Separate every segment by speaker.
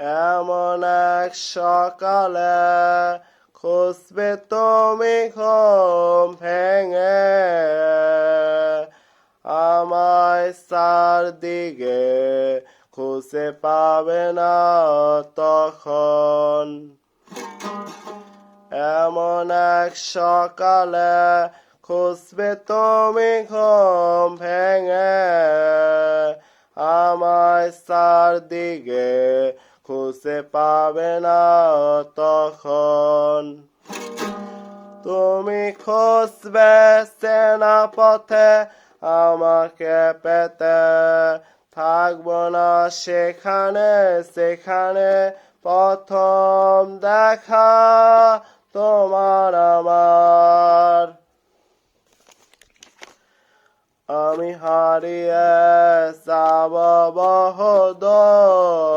Speaker 1: এমন এক সকালে খুঁজবে তুমি ঘুম ভেঙে। আমায় চারদিকে খুঁজে পাবে না তখন। এমন এক সকালে খুঁজবে তুমি ঘুম ভেঙে। আমায় চারদিকে খুঁজে পাবে না তখন। তুমি খুঁজবে সেনা পথে আমাকে পেতে। থাকব না সেখানে সেখানে প্রথম দেখা তোমার আমার। আমি হারিয়ে যাব বহদর।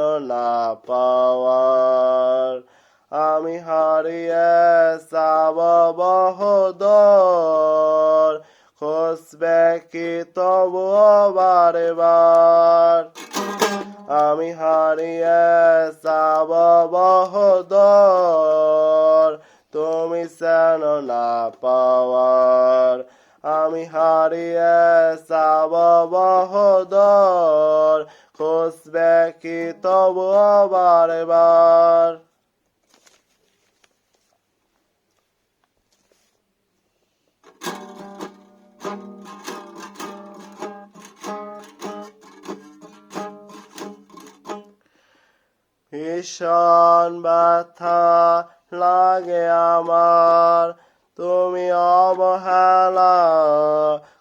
Speaker 1: না পাওয়ার। আমি হারিয়ে যাব বহদর। খুঁজবে কি তবুও বারে বার আমি হারিয়ে যাব বহদর। তুমি যেন না পাওয়ার। আমি হারিয়ে যাব বহদর। খুঁজবে কি তবুও বারে বার ভীষণ ব্যথা লাগে আমার তুমি অবহেলা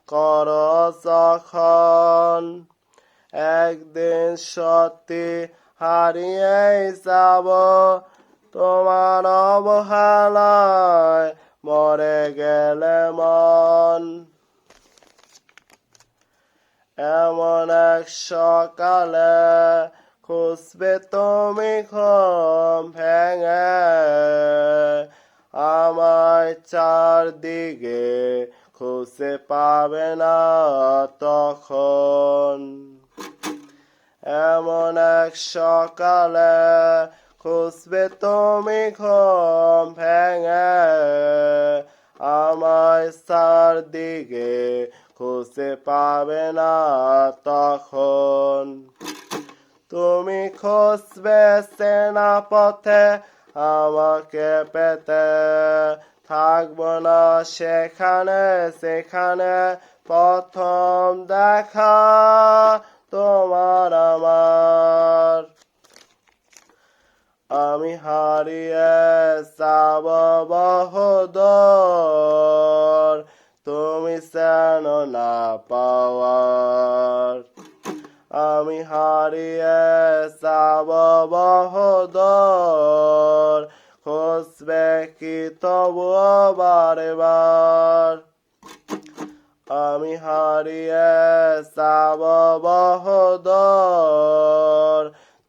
Speaker 1: করো যখন। একদিন সত্যি হারিয়ে যাব, তোমার অবহেলায় মরে গেলে মন। এমন এক সকালে খুঁজবে তুমি ঘুম ভেঙে, আমায় চারদিকে খুঁজে পাবে না তখন। এমন এক সকালে খুঁজবে তুমি ঘুম ভেঙে। আমায় চারদিকে খুঁজে পাবে না তখন। তুমি খুঁজবে সেনা পথে আমাকে পেতে। থাকব না সেখানে সেখানে প্রথম দেখা তোমার আমার আমি হারিয়ে যাব বহদর, তুমি যেন না পাওয়ার। আমি হারিয়ে যাব বহদর, খুঁজবে কি তবুও বারে বার আমি হারিয়ে যাব বহদর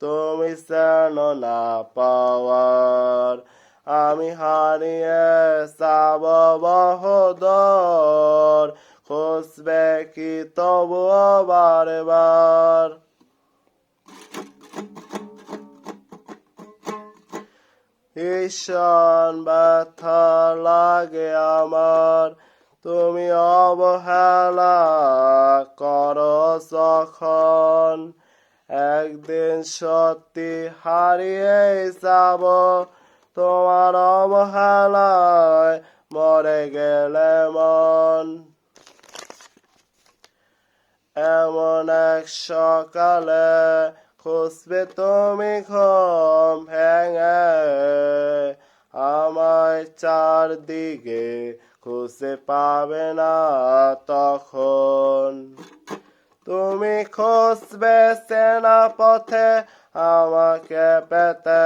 Speaker 1: তুমি যেন না পাওয়ার, আমি হারিয়ে যাব বহদর। খুঁজবে কি তবুও বারে বার? ভীষণ ব্যথা লাগে আমার, তুমি অবহেলা করো যখন। একদিন সত্যি হারিয়ে যাব, তোমার অবহেলায় মরে গেলে মন। এমন এক সকালে খুঁজবে তুমি ঘুম ভেঙে, আমায় চারদিকে খুঁজে পাবে না তখন। তুমি খুঁজবে সেনা পথে আমাকে পেতে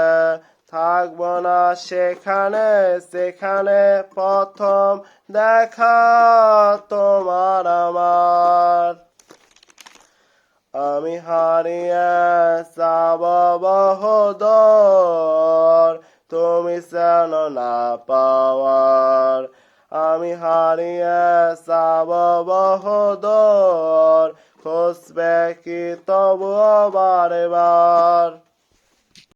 Speaker 1: থাকব না সেখানে সেখানে প্রথম দেখা তোমার আমার। আমি হারিয়ে যাব বহদর, তুমি যেন না পাওয়ার আমি হারিয়ে যাব বহদর খুঁজবে কি তবুও বারে বার